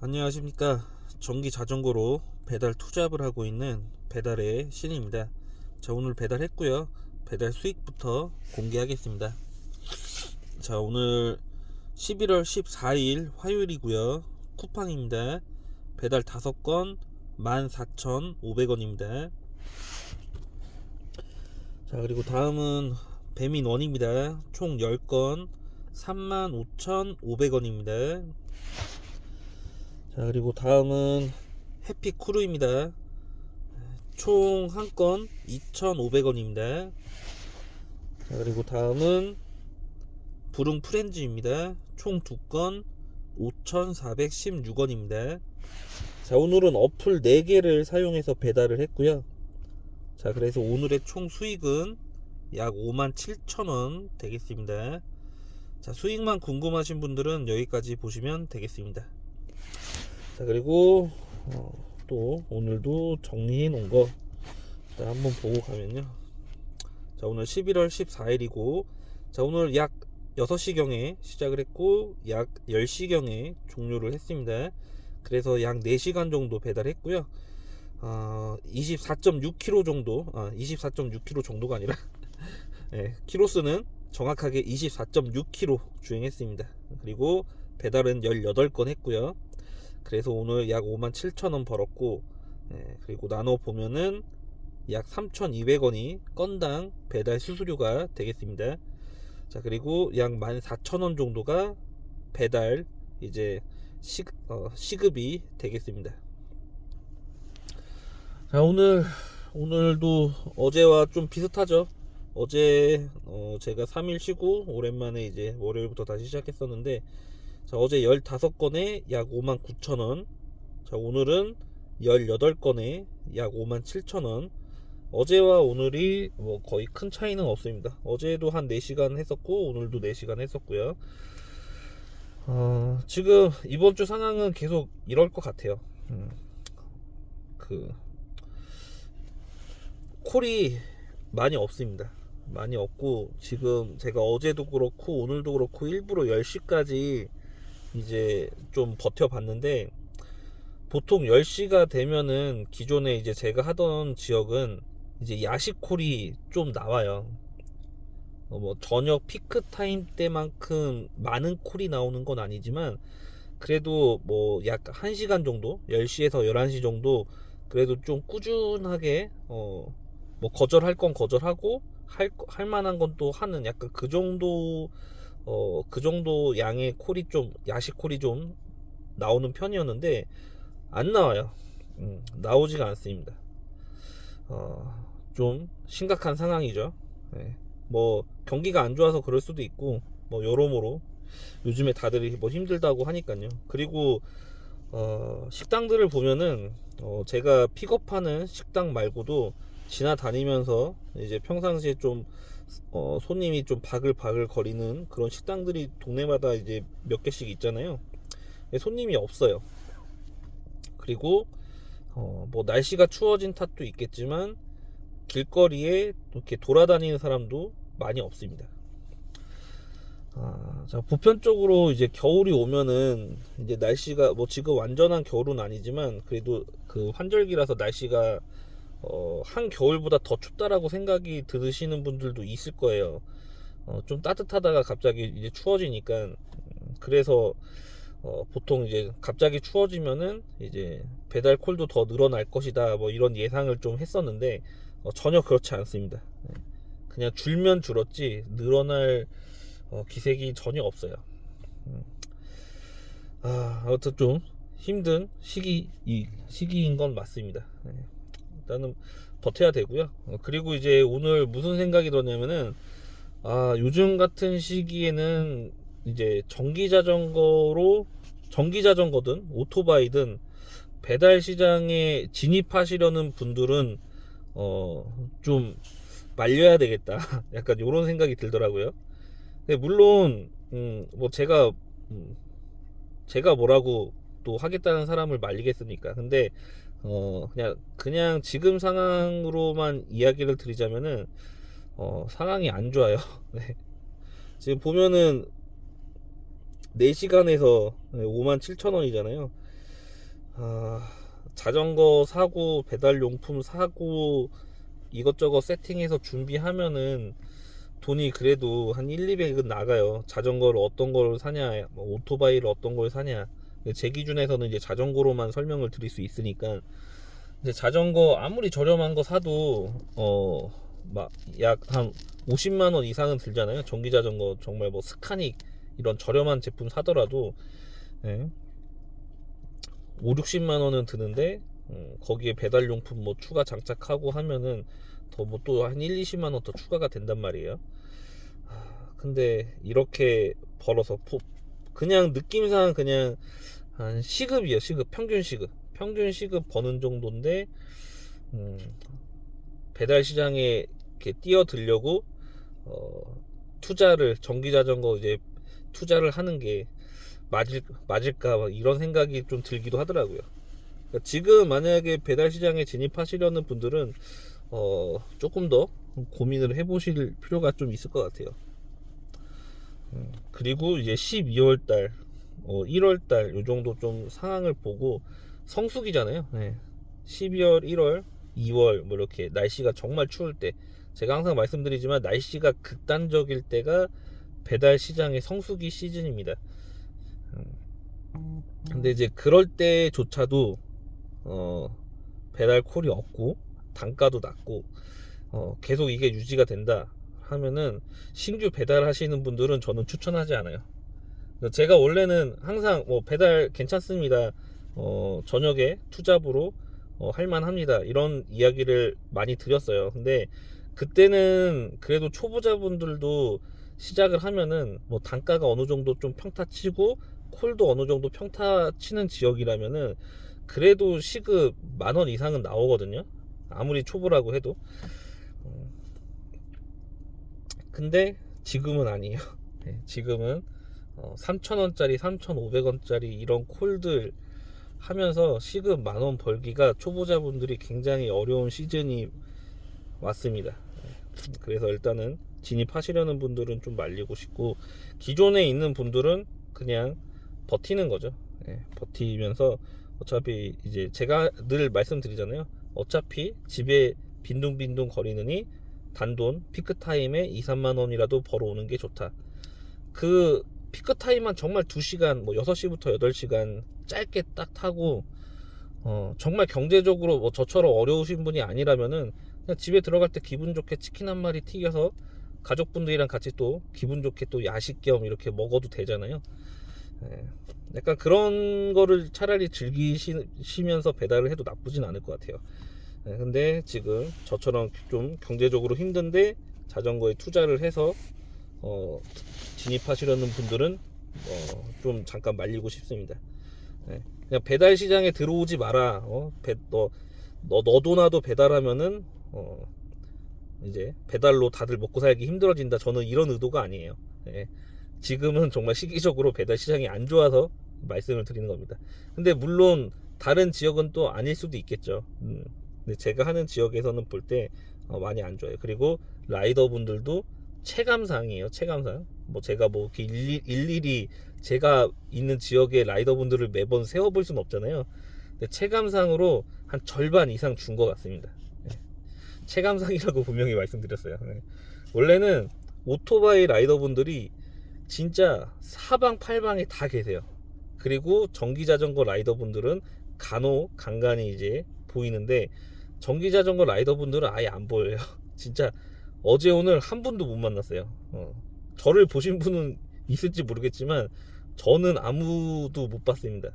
안녕하십니까. 전기 자전거로 배달 투잡을 하고 있는 배달의 신입니다. 자 오늘 배달했고요. 배달 수익부터 공개하겠습니다. 자 오늘 11월 14일 화요일이고요. 쿠팡입니다. 배달 5건 14,500원입니다. 자 그리고 다음은 배민원입니다. 총 10건 35,500원입니다 자 그리고 다음은 해피쿠르입니다. 총 한 건 2,500원입니다. 자 그리고 다음은 부릉 프렌즈입니다. 총 두 건 5,416원입니다. 자 오늘은 어플 4개를 사용해서 배달을 했고요. 자 그래서 오늘의 총 수익은 약 57,000원 되겠습니다. 자 수익만 궁금하신 분들은 여기까지 보시면 되겠습니다 자 그리고 어, 또 오늘도 정리해 놓은 거 자, 한번 보고 가면요. 자 오늘 11월 14일이고 자 오늘 약 6시경에 시작을 했고 약 10시경에 종료를 했습니다. 그래서 약 4시간 정도 배달했고요. 어, 24.6kg 정도 아, 24.6kg 정도가 아니라 예, 키로수는 정확하게 24.6kg 주행했습니다. 그리고 배달은 18건 했고요 그래서 오늘 약 57,000원 벌었고 예, 그리고 나눠 보면은 약 3,200원이 건당 배달 수수료가 되겠습니다. 자 그리고 약 14,000원 정도가 배달 이제 시, 어, 시급이 되겠습니다. 자 오늘 오늘도 어제와 좀 비슷하죠. 어제 어, 제가 3일 쉬고 오랜만에 이제 월요일부터 다시 시작했었는데 자, 어제 15건에 약 59,000원. 자, 오늘은 18건에 약 57,000원. 어제와 오늘이 뭐 거의 큰 차이는 없습니다. 어제도 한 4시간 했었고, 오늘도 4시간 했었고요. 어, 지금 이번 주 상황은 계속 이럴 것 같아요. 음, 그, 콜이 많이 없습니다. 많이 없고, 지금 제가 어제도 그렇고, 오늘도 그렇고, 일부러 10시까지 이제 좀 버텨봤는데 보통 10시가 되면은 기존에 이제 제가 하던 지역은 이제 야식 콜이 좀 나와요. 어, 뭐 저녁 피크 타임 때만큼 많은 콜이 나오는 건 아니지만 그래도 뭐 약 1시간 정도 10시에서 11시 정도 그래도 좀 꾸준하게 어 뭐 거절할 건 거절하고 할, 할 만한 건 또 하는 약간 그 정도 어, 그 정도 양의 콜이 좀, 야식 콜이 좀 나오는 편이었는데, 안 나와요. 음, 나오지가 않습니다. 어, 좀 심각한 상황이죠. 네. 뭐, 경기가 안 좋아서 그럴 수도 있고, 뭐, 여러모로. 요즘에 다들 뭐 힘들다고 하니까요. 그리고, 어, 식당들을 보면은, 어, 제가 픽업하는 식당 말고도 지나다니면서 이제 평상시에 좀 어, 손님이 좀 바글바글 거리는 그런 식당들이 동네마다 이제 몇 개씩 있잖아요. 손님이 없어요. 그리고 어, 뭐 날씨가 추워진 탓도 있겠지만 길거리에 이렇게 돌아다니는 사람도 많이 없습니다. 아, 자 보편적으로 이제 겨울이 오면은 이제 날씨가 뭐 지금 완전한 겨울은 아니지만 그래도 그 환절기라서 날씨가 어, 한 겨울보다 더 춥다라고 생각이 드시는 분들도 있을 거예요. 어, 좀 따뜻하다가 갑자기 이제 추워지니까 음, 그래서 어, 보통 이제 갑자기 추워지면은 이제 배달 콜도 더 늘어날 것이다 뭐 이런 예상을 좀 했었는데 어, 전혀 그렇지 않습니다. 네. 그냥 줄면 줄었지 늘어날 어, 기색이 전혀 없어요. 음. 아, 아무튼 좀 힘든 시기 이 시기인 건 맞습니다. 네. 일단은 버텨야 되고요. 어, 그리고 이제 오늘 무슨 생각이 들었냐면은 아 요즘 같은 시기에는 이제 전기 자전거로 전기 자전거든 오토바이든 배달 시장에 진입하시려는 분들은 어 좀 말려야 되겠다. 약간 이런 생각이 들더라고요. 근데 물론 음 뭐 제가 음 제가 뭐라고 또 하겠다는 사람을 말리겠습니까? 근데 어 그냥 그냥 지금 상황으로만 이야기를 드리자면은 어 상황이 안 좋아요. 네. 지금 보면은 4시간에서 5만 7천 원이잖아요. 아, 자전거 사고 배달 용품 사고 이것저것 세팅해서 준비하면은 돈이 그래도 한 1, 200은 나가요. 자전거를 어떤 걸 사냐, 뭐 오토바이를 어떤 걸 사냐. 제 기준에서는 이제 자전거로만 설명을 드릴 수 있으니까 이제 자전거 아무리 저렴한 거 사도 어 막 약 한 50만 원 이상은 들잖아요. 전기 자전거 정말 뭐 스카닉 이런 저렴한 제품 사더라도 예. 5, 60만 원은 드는데 음, 거기에 배달 용품 뭐 추가 장착하고 하면은 더 뭐 또 한 1, 20만 원 더 추가가 된단 말이에요. 아, 근데 이렇게 벌어서 포- 그냥 느낌상 그냥 한 시급이에요. 시급 평균 시급 평균 시급 버는 정도인데 음, 배달 시장에 이렇게 뛰어들려고 어, 투자를 전기 자전거 이제 투자를 하는 게 맞을 맞을까 막 이런 생각이 좀 들기도 하더라고요. 그러니까 지금 만약에 배달 시장에 진입하시려는 분들은 어, 조금 더 고민을 해보실 필요가 좀 있을 것 같아요. 음, 그리고 이제 12월 달, 어, 1월 달, 요 정도 좀 상황을 보고 성수기잖아요. 네. 12월, 1월, 2월, 뭐 이렇게 날씨가 정말 추울 때, 제가 항상 말씀드리지만 날씨가 극단적일 때가 배달 시장의 성수기 시즌입니다. 음, 근데 이제 그럴 때조차도 어, 배달 콜이 없고 단가도 낮고 어, 계속 이게 유지가 된다 하면은 신규 배달하시는 분들은 저는 추천하지 않아요. 제가 원래는 항상 뭐 배달 괜찮습니다. 어, 저녁에 투잡으로 어, 할만합니다. 이런 이야기를 많이 드렸어요. 근데 그때는 그래도 초보자분들도 시작을 하면은 뭐 단가가 어느 정도 좀 평타 치고 콜도 어느 정도 평타 치는 지역이라면은 그래도 시급 만 원 이상은 나오거든요. 아무리 초보라고 해도. 음. 근데 지금은 아니에요. 네, 지금은 3,000원짜리, 3,500원짜리 이런 콜들 하면서 시급 만 원 벌기가 초보자분들이 굉장히 어려운 시즌이 왔습니다. 네, 그래서 일단은 진입하시려는 분들은 좀 말리고 싶고 기존에 있는 분들은 그냥 버티는 거죠. 예, 버티면서 어차피 이제 제가 늘 말씀드리잖아요. 어차피 집에 빈둥빈둥 거리느니 단돈 피크 타임에 2, 3만 원이라도 벌어오는 게 좋다. 그 피크 타임만 정말 2시간 뭐 6시부터 8시간 짧게 딱 타고 어, 정말 경제적으로 뭐 저처럼 어려우신 분이 아니라면은 그냥 집에 들어갈 때 기분 좋게 치킨 한 마리 튀겨서 가족분들이랑 같이 또 기분 좋게 또 야식 겸 이렇게 먹어도 되잖아요. 예, 약간 그런 거를 차라리 즐기시면서 배달을 해도 나쁘진 않을 것 같아요. 예, 근데 지금 저처럼 좀 경제적으로 힘든데 자전거에 투자를 해서 어, 진입하시려는 분들은 어, 좀 잠깐 말리고 싶습니다. 예, 그냥 배달 시장에 들어오지 마라. 어, 배, 너, 너 너도 나도 배달하면은 어, 이제 배달로 다들 먹고 살기 힘들어진다. 저는 이런 의도가 아니에요. 예. 지금은 정말 시기적으로 배달 시장이 안 좋아서 말씀을 드리는 겁니다. 근데 물론 다른 지역은 또 아닐 수도 있겠죠. 음. 근데 제가 하는 지역에서는 볼때 어, 많이 안 좋아요. 그리고 라이더 분들도 체감상이에요. 체감상. 뭐 제가 뭐 이렇게 일일, 일일이 제가 있는 지역의 라이더 분들을 매번 세워볼 수는 없잖아요. 근데 체감상으로 한 절반 이상 준 것 같습니다. 예. 체감상이라고 분명히 말씀드렸어요. 예. 원래는 오토바이 라이더 분들이 진짜 사방팔방에 다 계세요. 그리고 전기 자전거 라이더 분들은 간혹 간간히 이제 보이는데 전기 자전거 라이더 분들은 아예 안 보여요. 진짜 어제 오늘 한 분도 못 만났어요. 어. 저를 보신 분은 있을지 모르겠지만 저는 아무도 못 봤습니다.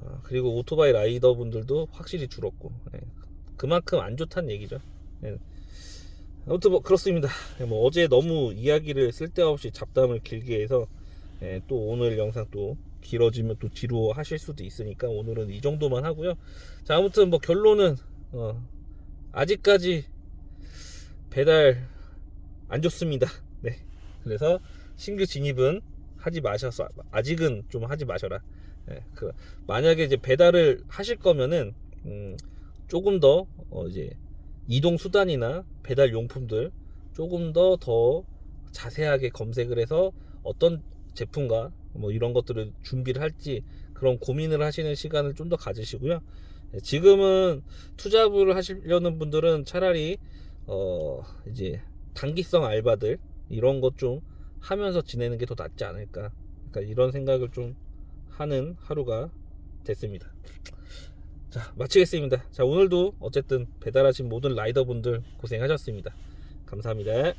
어, 그리고 오토바이 라이더 분들도 확실히 줄었고 예. 그만큼 안 좋다는 얘기죠. 예. 아무튼 뭐 그렇습니다. 뭐 어제 너무 이야기를 쓸데없이 잡담을 길게 해서 예, 또 오늘 영상 또 길어지면 또 지루하실 수도 있으니까 오늘은 이 정도만 하고요. 자 아무튼 뭐 결론은 어, 아직까지 배달 안 좋습니다. 네. 그래서 신규 진입은 하지 마셔서 아직은 좀 하지 마셔라. 예, 그 만약에 이제 배달을 하실 거면은 음, 조금 더 어, 이제 이동 수단이나 배달 용품들 조금 더더 자세하게 검색을 해서 어떤 제품과 뭐 이런 것들을 준비를 할지 그런 고민을 하시는 시간을 좀 더 가지시고요. 예, 지금은 투잡을 하시려는 분들은 차라리 어 이제 단기성 알바들 이런 것 좀 하면서 지내는 게 더 낫지 않을까. 그러니까 이런 생각을 좀 하는 하루가 됐습니다. 자, 마치겠습니다. 자, 오늘도 어쨌든 배달하신 모든 라이더분들 고생하셨습니다. 감사합니다.